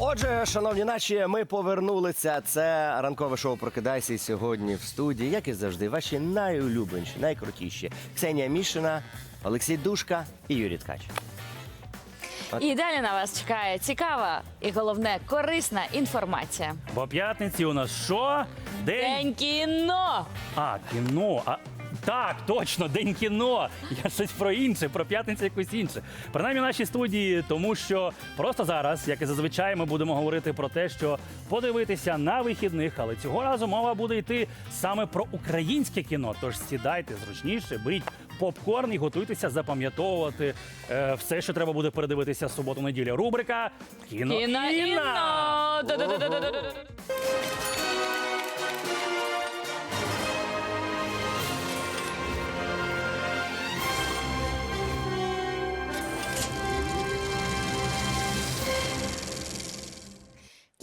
Отже, шановні наші, ми повернулися. Це ранкове шоу Прокидайся І сьогодні в студії, як і завжди, ваші найулюбленіші, найкрутіші. Ксенія Мішина, Олексій Душка і Юрій Ткач. І далі на вас чекає цікава і головне корисна інформація. По п'ятниці у нас що? День. День кіно! А, кіно. А, так, точно, день кіно. Я щось про інше, про п'ятницю якось інше. Принаймні в нашій студії, тому що просто зараз, як і зазвичай, ми будемо говорити про те, що подивитися на вихідних, але цього разу мова буде йти саме про українське кіно. Тож сідайте зручніше, беріть попкорн і готуйтеся запам'ятовувати е, все, що треба буде передивитися в суботу-неділю. Рубрика Кіно. Кіно! Інна». Кіно!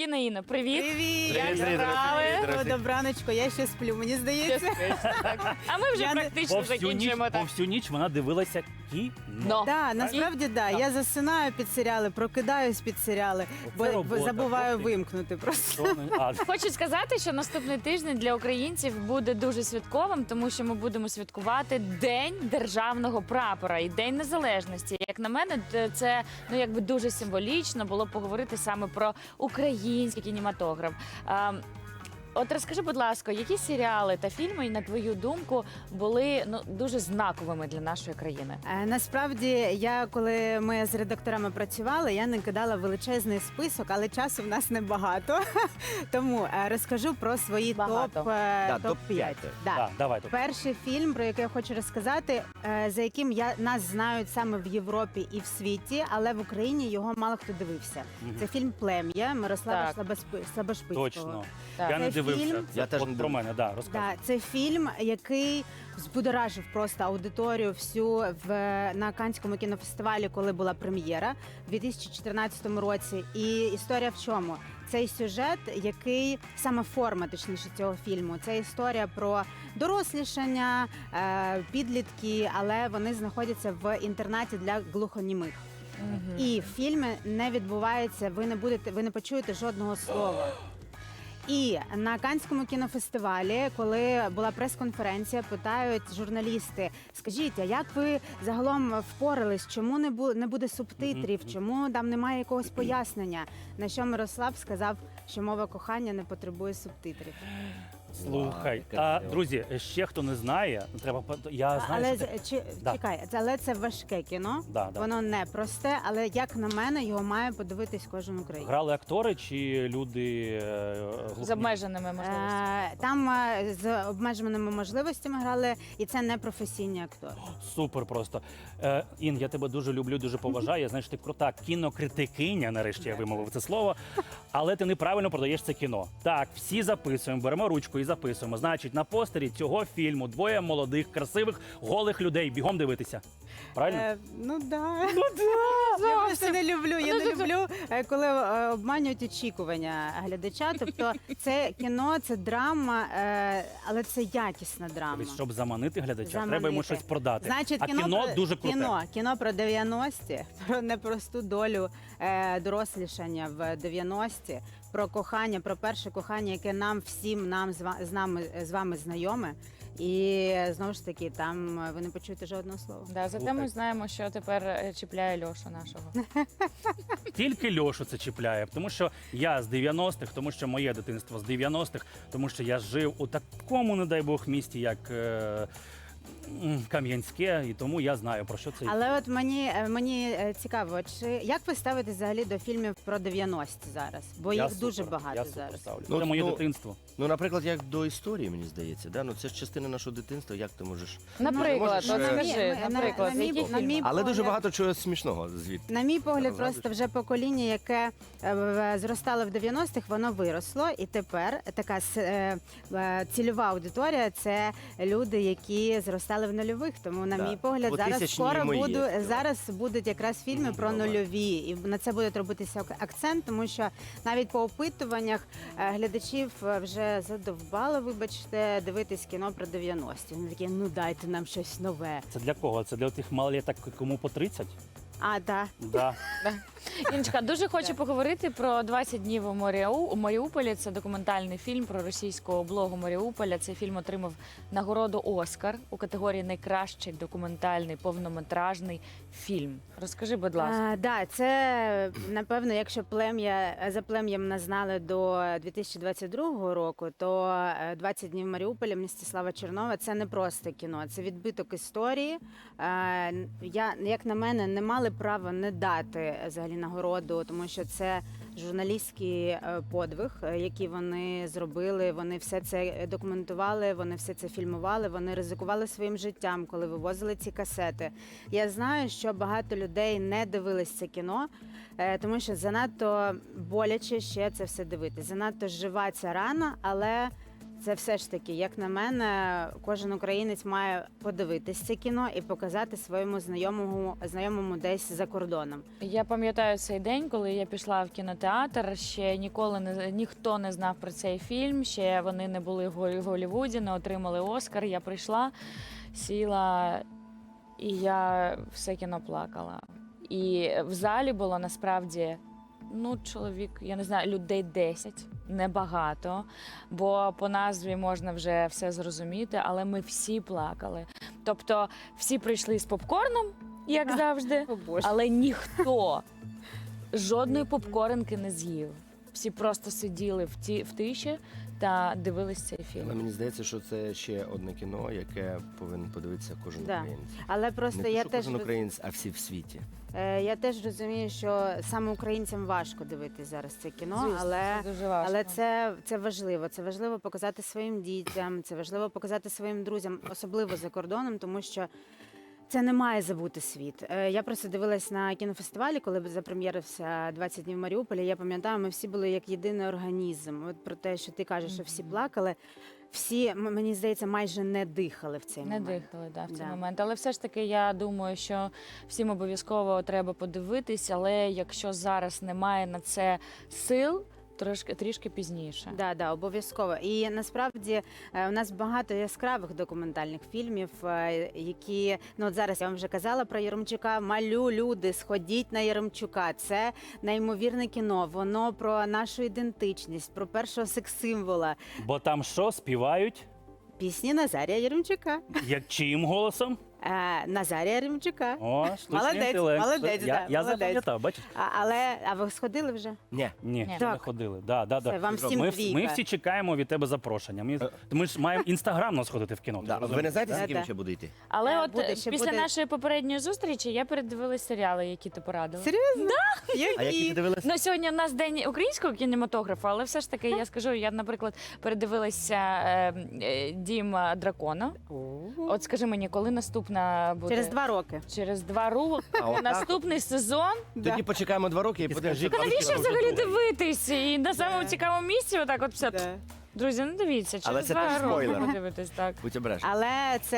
Ду-ду-ду-ду-ду-ду. Інна, привіт! Привіт! Як Привіт, привіт, справи? привіт, Добраночко, я ще сплю, мені здається. А ми вже Я не- практично ніч, закінчуємо по так. всю ніч вона дивилася кіно. Но. Да, насправді да. Я засинаю під серіали, прокидаюсь під серіали, бо Оце робота, забуваю хлопці. вимкнути просто. А, Хочу сказати, що наступний тиждень для українців буде дуже святковим, тому що ми будемо святкувати День державного прапора і День Незалежності. Як на мене, т- це ну якби дуже символічно було поговорити саме про український кінематограф. А, От розкажи, будь ласка, які серіали та фільми, на твою думку, були ну дуже знаковими для нашої країни? Е, Насправді, я коли ми з редакторами працювали, я не кидала величезний список, але часу в нас небагато. Тому е, розкажу про свої Багато. топ, е, Да, топ топ-п'ять. 5 Да. Так, давай тут. Перший фільм, про який я хочу розказати, е, за яким я нас знають саме в Європі і в світі, але в Україні його мало хто дивився. Мгм. Це фільм Плем'я Мирослава Так. Слабоспи- Слабошпицького. Точно. Так. Я не Це дивився. фільм? Це Я теж от не про дивився. мене, да, розказуй. Да, це фільм, який збудоражив просто аудиторію всю в на Канському кінофестивалі, коли була прем'єра у 2014 році. І історія в чому? Цей сюжет, який саме форма, точніше, цього фільму, це історія про дорослішання, е, підлітки, але вони знаходяться в інтернаті для глухонімих. І в фільмі не відбувається, ви не будете, ви не почуєте жодного слова. І на Канському кінофестивалі, коли була прес-конференція, питають журналісти: скажіть, а як ви загалом впорались? Чому не бу не буде субтитрів? Чому там немає якогось пояснення? На що Мирослав сказав, що мова кохання не потребує субтитрів. Слухай, а, друзі, ще хто не знає, треба по- я знаю. але що з- чи, Да. чекай, це- але це важке кіно. Да, да. Воно не просте, але як на мене, його має подивитись кожен українець. Грали актори чи люди е, глухі? з обмеженими можливостями. Е, Там е, з обмеженими можливостями грали, і це не професійні актори. Супер просто. Е, Ін, я тебе дуже люблю, дуже поважаю. Я знаю, що ти крута кінокритикиня, нарешті я вимовив це слово. Але ти неправильно продаєш це кіно. Так, всі записуємо, беремо ручку і записуємо. Значить, на постері цього фільму двоє молодих, красивих, голих людей. Бігом дивитися. Правильно? Е, ну да. Ну да. Я просто не люблю. Я не люблю, е, коли е, обманюють очікування глядача. Тобто, це кіно, це драма, е, але це якісна драма. Тобто, щоб заманити глядача, треба Заманити. йому щось продати. Значить, а кіно, кіно, про, дуже круте. кіно, кіно про 90-ті, про непросту долю е, дорослішання в 90-ті, про кохання, про перше кохання, яке нам всім нам з ва- з нами з вами знайоме. І знову ж таки, там е, ви не почуєте жодного слова. Да, зате ми знаємо, що тепер е, чіпляє Льошу нашого. Тільки Льошу це чіпляє, тому що я з 90-х, тому що моє дитинство з 90-х, тому що я жив у такому, не дай Бог, місті, як е, Кам'янське, і тому я знаю про що це. Але от мені е, мені е, цікаво, чи як ви ставитесь взагалі до фільмів про 90-ті зараз? Бо Я їх супер, дуже багато я супер зараз. ставлю. Ну, це моє ну, дитинство. Ну, наприклад, як до історії, мені здається, да? ну це ж частина нашого дитинства, як ти можеш. Наприклад, можеш, от е, скажи, на- наприклад, на мій- які на мій фільми? Але дуже багато чого смішного звідти. На мій погляд, Розгадуєш? просто вже покоління, яке е, зростало в 90-х, воно виросло, і тепер така е, е, цільова аудиторія це люди, які зростали в нульових. Тому, на Да. мій погляд, зараз Двотисячні скоро мої, буду зараз будуть якраз фільми Мгм, про давай. нульові, і на це буде робитися ак- акцент, тому що навіть по опитуваннях е, глядачів е, вже задовбало, вибачте, дивитись кіно про 90-ті. Вони такі, ну дайте нам щось нове. Це для кого? Це для тих малолеток, кому по 30? А, так. Да. Іночка, дуже хочу поговорити про 20 днів у Маріу у Маріуполі. Це документальний фільм про російську облогу Маріуполя. Цей фільм отримав нагороду Оскар у категорії Найкращий документальний повнометражний фільм. Розкажи, будь ласка. А, да, це напевно, якщо плем'я за плем'ям нас знали до 2022 року, то е, 20 днів Маріуполя Мстислава Чернова це не просто кіно, це відбиток історії. Я як на мене не мали права не дати взагалі нагороду, тому що це журналістський е, подвиг, е, який вони зробили. Вони все це документували, вони все це фільмували. Вони ризикували своїм життям, коли вивозили ці касети. Я знаю, що багато людей не дивились це кіно, е, тому що занадто боляче ще це все дивитися. Занадто жива ця рана, але. Це все ж таки, як на мене, кожен українець має подивитись це кіно і показати своєму знайомому знайомому десь за кордоном. Я пам'ятаю цей день, коли я пішла в кінотеатр. Ще ніколи не ніхто не знав про цей фільм. Ще вони не були в Голлівуді, не отримали Оскар. Я прийшла, сіла, і я все кіно плакала. І в залі було насправді. Ну, чоловік, я не знаю, людей 10, небагато, бо по назві можна вже все зрозуміти, але ми всі плакали. Тобто всі прийшли з попкорном, як завжди, О Боже. але ніхто жодної попкоринки не з'їв. Всі просто сиділи в ті в тиші та дивились цей Але мені здається, що це ще одне кіно, яке повинен подивитися кожен Да. українець. Але просто Не я що теж кожен роз- українець, а всі в світі. Е, Я теж розумію, що саме українцям важко дивитися зараз це кіно, Звісно, але, це дуже важко. але це, це важливо. Це важливо показати своїм дітям, це важливо показати своїм друзям, особливо за кордоном, тому що. Це не має забути світ. Е, Я просто дивилась на кінофестивалі, коли запрем'єрився 20 днів в Маріуполі. Я пам'ятаю, ми всі були як єдиний організм. От про те, що ти кажеш, що всі плакали. Всі мені здається, майже не дихали в цей Не момент. дихали да, в цей Да. момент. Але все ж таки я думаю, що всім обов'язково треба подивитись, але якщо зараз немає на це сил, трошки трішки пізніше. Да, да, обов'язково. І насправді е, у нас багато яскравих документальних фільмів, е, які ну от зараз я вам вже казала про Яремчука. Малю люди, сходіть на Яремчука. Це неймовірне кіно. Воно про нашу ідентичність, про першого секс-символа. Бо там що співають? Пісні Назарія Яремчука. Як чиїм голосом? Е, Назарія Яремчука. О, штучний Молодець, інтелект. молодець, Я, да, я молодець. запам'ятав, бачиш? А, але а ви сходили вже? Ні. Ні, Ні. ще не Так. ходили. Да, да, да. вам всім Ми, ми всі чекаємо від тебе запрошення. Ми, Е. ми ж маємо інстаграмно сходити в кіно. ти Да. Ви не знаєте, Да, скільки да. він ще буде йти? Але Е, от буде, е, ще після буде. нашої попередньої зустрічі я передивилась серіали, які ти порадила. Серйозно? А які ти дивилися? Ну сьогодні у нас день українського кінематографу, але все ж таки я скажу, я, наприклад, передивилася е, е, дім е, дракона. От скажи мені, коли наступна буде Через два роки. через два роки А отак наступний сезон. Тоді почекаємо два роки і подивимося. Навіщо взагалі дивитись? І на самому цікавому місці, отак, от все. Да. Друзі, не дивіться, через Але це два теж роки спойлер. подивитись, так. Будь обережні. Але це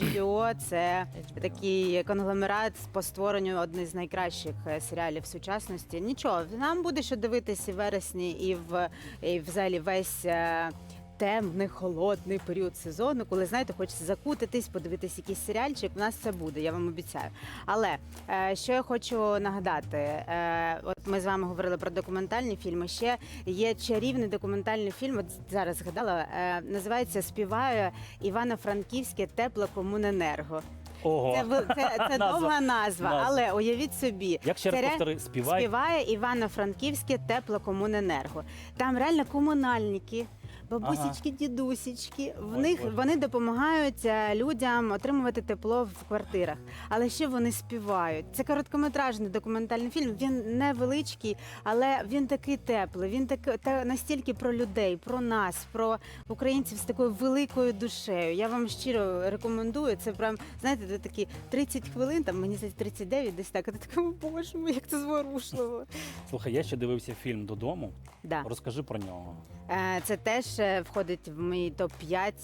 HBO, це HBO. такий конгломерат по створенню одних з найкращих е, серіалів сучасності. Нічого, нам буде що дивитися і в вересні, і в і взагалі весь. е, Темний, холодний період сезону, коли знаєте, хочеться закутитись, подивитись якийсь серіальчик. У нас це буде, я вам обіцяю. Але е, що я хочу нагадати, е, от ми з вами говорили про документальні фільми. Ще є чарівний документальний фільм. От зараз згадала, е, називається Співаю Івано-Франківське теплокомуненерго. Ого. Це, це, це Назва. довга назва, Назва. але уявіть собі, Як ще раз повтори, співай. співає Івано-Франківське теплокомуненерго. Там реально комунальники. Бабусічки, дідусічки, в Ой, них Боже. вони допомагають е, людям отримувати тепло в квартирах, але ще вони співають. Це короткометражний документальний фільм. Він невеличкий, але він такий теплий. Він так та настільки про людей, про нас, про українців з такою великою душею. Я вам щиро рекомендую. Це прям знаєте, це такі 30 хвилин, там мені здається 39, десь так. А ти така, боже мій, як це зворушливо. Слухай, я ще дивився фільм додому. Да. Розкажи про нього. Е, Це теж е, входить в мій топ 5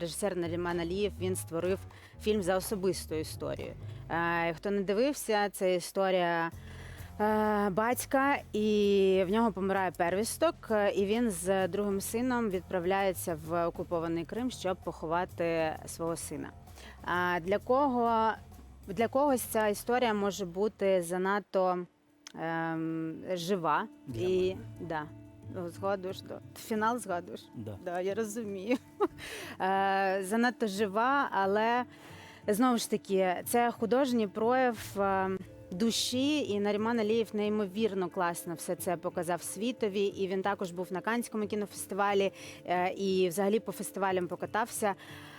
Режисер Наріман Алієв він створив фільм за особистою історією. Е, Хто не дивився, це історія. е, Батька, і в нього помирає первісток, е, і він з другим сином відправляється в окупований Крим, щоб поховати свого сина. А для кого для когось ця історія може бути занадто ем, жива Для і да. Ну, Згадуєш, да. фінал згадуєш. Да. Да, я розумію. Е, занадто жива, але знову ж таки, це художній прояв е, душі, і Наріман Алієв неймовірно класно все це показав світові. І він також був на Канському кінофестивалі е, і взагалі по фестивалям покатався.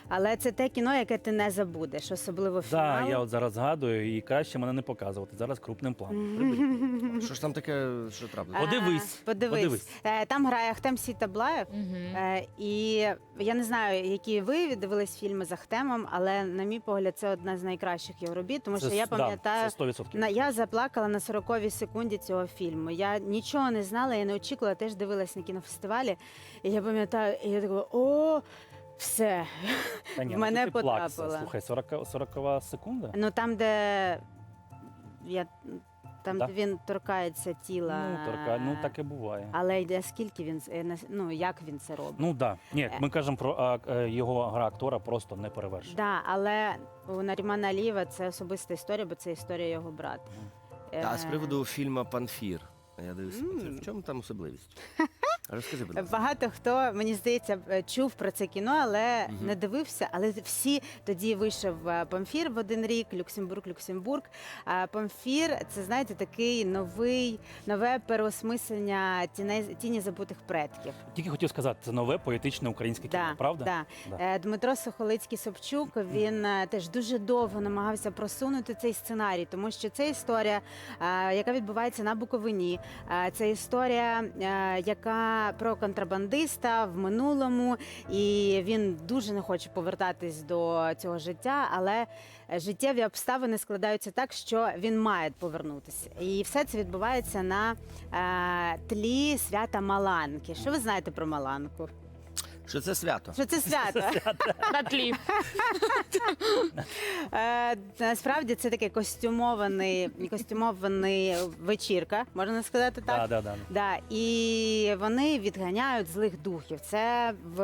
Але це те кіно, яке ти не забудеш, особливо фінал. Так, я от зараз згадую, і краще мене не показувати. Зараз крупним планом. Що ж там таке, що трапилось? Подивись, Подивись. подивись. Е, Там грає Ахтем Сітаблаєв. Е, І я не знаю, які ви дивились фільми з Ахтемом, але на мій погляд, це одна з найкращих його робіт, тому що Це я с- да, пам'ятаю. це 100%. На я заплакала на 40-й секунді цього фільму. Я нічого не знала, я не очікувала, теж дивилась на кінофестивалі. І я пам'ятаю, і я така, о, все. Та ні, в ну мене ти плакса. потрапила. Слухай, 40, 40 секунда? Ну там, де я там, Да. де він торкається тіла. Ну, торка, ну таке буває. Але йде скільки він з- е, ну як він це робить? Ну так. Да. Ні, Е. ми кажемо про а, е, його гра актора просто не перевершена. Да, але у Нарімана Алієва це особиста історія, бо це історія його брата. А з Е, приводу фільму Панфір. Я дивився. «Панфір». В чому там особливість? Розкажи, будь ласка. Багато хто мені здається е, чув про це кіно, але Мгм. не дивився. Але всі тоді вийшов е, Памфір в один рік, Люксембург, Люксембург. А Памфір це знаєте такий новий, нове переосмислення тіней тіні забутих предків. Тільки хотів сказати, це нове поетичне українське кіно, Да, правда? Да. Да. Е, Дмитро Сохолицький Собчук він е, теж дуже довго намагався просунути цей сценарій, тому що це історія, е, яка відбувається на Буковині. Е, Це історія, е, яка про контрабандиста в минулому, і він дуже не хоче повертатись до цього життя, але життєві обставини складаються так, що він має повернутися. І все це відбувається на е, тлі свята Маланки. Що ви знаєте про Маланку? Що це свято? Що це свято? На тлі. Е, Насправді це таке костюмований, костюмований вечірка, можна сказати так. Да, да, да. Да, і вони відганяють злих духів. Це в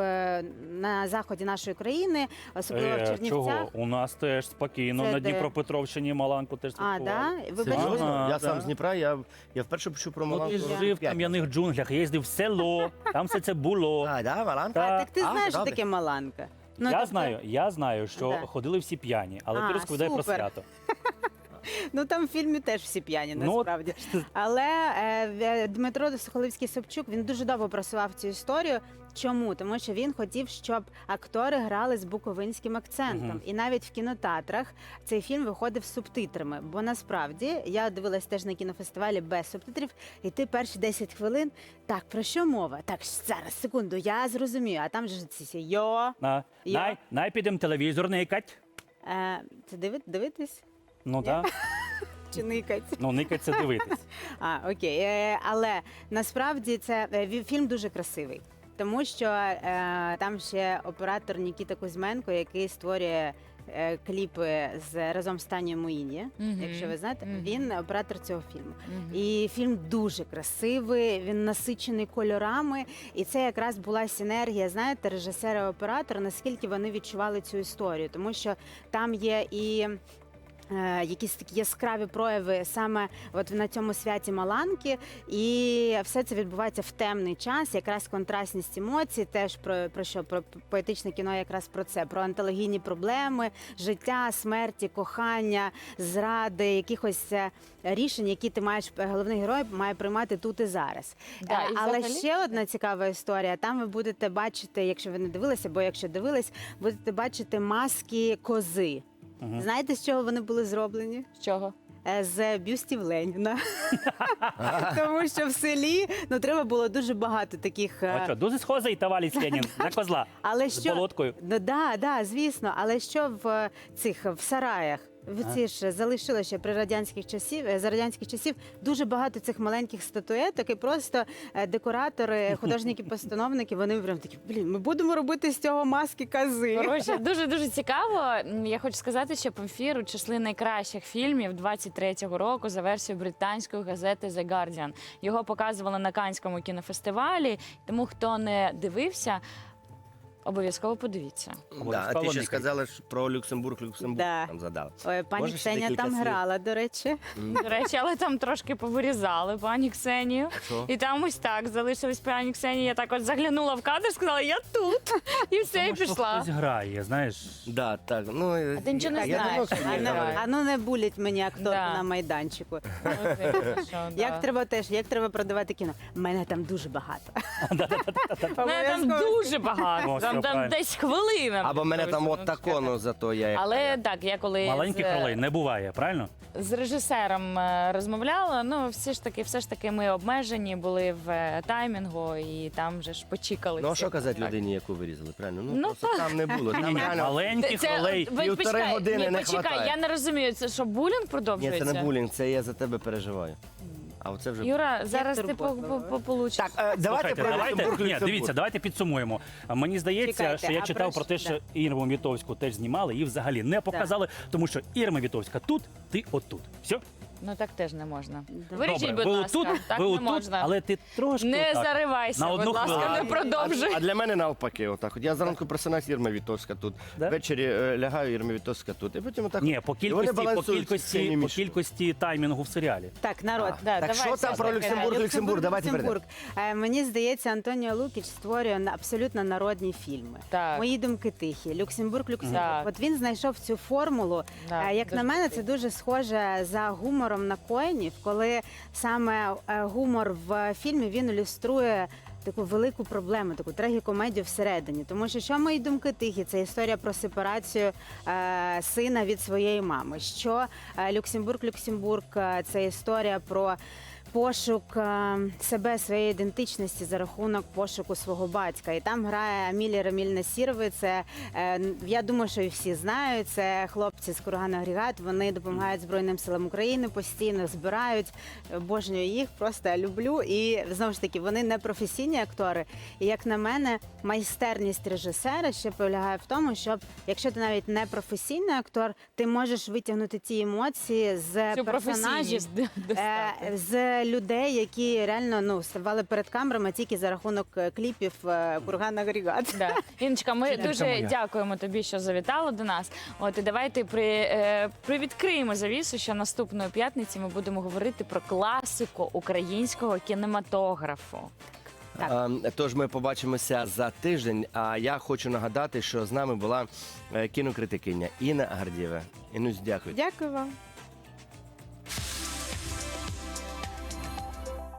на заході нашої країни, особливо в Е, Чернівцях. чого? У нас теж спокійно, Це на де? Дніпропетровщині Маланку теж А, святкували. да? Ви Серйозно? я сам з Дніпра, я, я вперше почув про Ну, Маланку. ти ж жив в кам'яних джунглях, їздив в село, там все це було. А, да, Маланка? Так. Так ти А, знаєш, що таке маланка? Ну, я тобто- знаю, я знаю, що Да. ходили всі п'яні, але А, ти розповідай про супер. свято. Ну там в фільмі теж всі п'яні, Ну, насправді. Але е, Дмитро Сохоливський Собчук він дуже довго просував цю історію. Чому? Тому що він хотів, щоб актори грали з буковинським акцентом. Мгм. І навіть в кінотеатрах цей фільм виходив з субтитрами. Бо насправді я дивилась теж на кінофестивалі без субтитрів, і ти перші 10 хвилин. Так, про що мова? Так, зараз, секунду, я зрозумію. А там же ці йо. На, Я- най, най підемо телевізор никать. Е, це диви, дивитись Ну так, чи никать? ну никать це дивитись. А, окей. Е, але насправді це е, ві- фільм дуже красивий, тому що е, там ще оператор Нікіта Кузьменко, який створює. е, Кліпи з разом з Танією Муїні, Мгм. якщо ви знаєте, Мгм. він оператор цього фільму. Мгм. І фільм дуже красивий, він насичений кольорами. І це якраз була синергія, знаєте, режисера і оператора, наскільки вони відчували цю історію, тому що там є і. Е, Якісь такі яскраві прояви саме от на цьому святі Маланки, і все це відбувається в темний час, якраз контрастність емоцій, теж про, про що про поетичне кіно, якраз про це, про антологійні проблеми, життя, смерті, кохання, зради, якихось е, рішень, які ти маєш головний герой має приймати тут і зараз. Да, Е, і Але взагалі- ще одна цікава історія. Там ви будете бачити, якщо ви не дивилися, бо якщо дивились, будете бачити маски кози. Знаєте, з чого вони були зроблені? З чого? Е, З бюстів Леніна. Тому що в селі ну треба було дуже багато таких. е, А що, дуже схожий товариш Ленін на козла Але з що болоткою. Ну, да, да, звісно, але що в е, цих в сараях? В ці ж залишили ще при радянських часів е, за радянських часів дуже багато цих маленьких статуеток, і просто е, декоратори, художники-постановники, вони прям такі, блін, ми будемо робити з цього маски кози. Коротше, дуже дуже цікаво. Я хочу сказати, що Памфір у числі найкращих фільмів 23-го року за версією британської газети The Guardian. Його показували на Канському кінофестивалі. Тому хто не дивився. Обов'язково подивіться. Да, а ти ще сказала ж про Люксембург, Люксембург Да. там задала. Ой, пані Можеш Ксенія декілька там слів? грала, до речі. До речі, але там трошки повирізали пані Ксенію. Що? І там ось так залишилась пані Ксенія. Я так от заглянула в кадр, сказала, я тут. І все, і Тому що пішла. Хтось грає, знаєш. Да, так, ну, А ти нічого не знаєш, давай. говорю. А ну не буліть мені акторку Да. на майданчику. І що, да. Як треба теж, як треба продавати кіно? Мене там дуже багато. Мене там Обов'язково. дуже багато. О, Там, там правильно. десь хвилина. Або мене там от тако, ну зато я як. Але так, я коли Маленьких з, ролей не буває, правильно? з режисером е, розмовляла, ну всі ж таки, все ж таки, ми обмежені були в е, таймінгу, і там вже ж почікали. Ну а всі. що казати Так. людині, яку вирізали? Правильно? Ну, Ну, просто там не було. Там реально... маленьких Це- ролей. ви півтори почекай, години ні, не почекай, хватає. я не розумію, це що булінг Ні, продовжується? це не булінг, це я за тебе переживаю. А оце вже Юра, зараз ти по, по, по, получиш. Так, е, давайте Слухайте, про давайте, Люксембург, ні, дивіться, давайте підсумуємо. А Мені здається, Чекайте, що я а читав про про те, що- що Ірму Вітовську теж знімали, і взагалі не показали, тому що Ірма Вітовська тут, ти отут. Все? Ну так теж не можна. Вирішіть, будь ви ласка, так ви не можна. але ти трошки Не отак. заривайся, На будь одну ласка, хвилину. не продовжуй. А, а для мене навпаки, отак. От я зранку просинаюсь, Ірма Вітовська тут. Да? Ввечері е, лягаю, Ірма Вітовська тут. І потім отак. Ні, по І вони кількості, по балансують кількості, по кількості таймінгу в серіалі. Так, народ. Да, Так давай, що все там ж про таки, Люксембург? да. Люксембург, давайте Люксембург. Е, Мені здається, Антоніо Лукіч створює на- абсолютно народні фільми. Так. Мої думки тихі. Люксембург, Люксембург. Так. От він знайшов цю формулу. Да, Е, Як дуже на мене, це дуже схоже за гумором на коїнів, коли саме е, гумор в фільмі він ілюструє. Таку велику проблему, таку трагікомедію всередині. Тому що що мої думки тихі, це історія про сепарацію е, сина від своєї мами. Що е, Люксембург, Люксембург е, це історія про пошук е, себе, своєї ідентичності за рахунок пошуку свого батька. І там грає Амілія Рамільна Сірови. Це е, я думаю, що і всі знають. Це хлопці з кургану агрегат. Вони допомагають Збройним силам України постійно збирають. Обожнюю їх, просто люблю. І знову ж таки, вони не професійні актори. І як на мене, майстерність режисера ще полягає в тому, щоб якщо ти навіть не професійний актор, ти можеш витягнути ті емоції з Цю персонажів. Е, з людей, які реально ну ставали перед камерами тільки за рахунок е, кліпів е, курган агрегат. Да. Іночка, ми дуже моя. дякуємо тобі, що завітала до нас. От і давайте при, е, привідкриємо завісу, що наступної п'ятниці ми будемо говорити про класику українського кінематографу. Ем, Тож ми побачимося за тиждень. А я хочу нагадати, що з нами була е, кінокритикиня Інна Гардієва. Інусь, дякую. Дякую вам.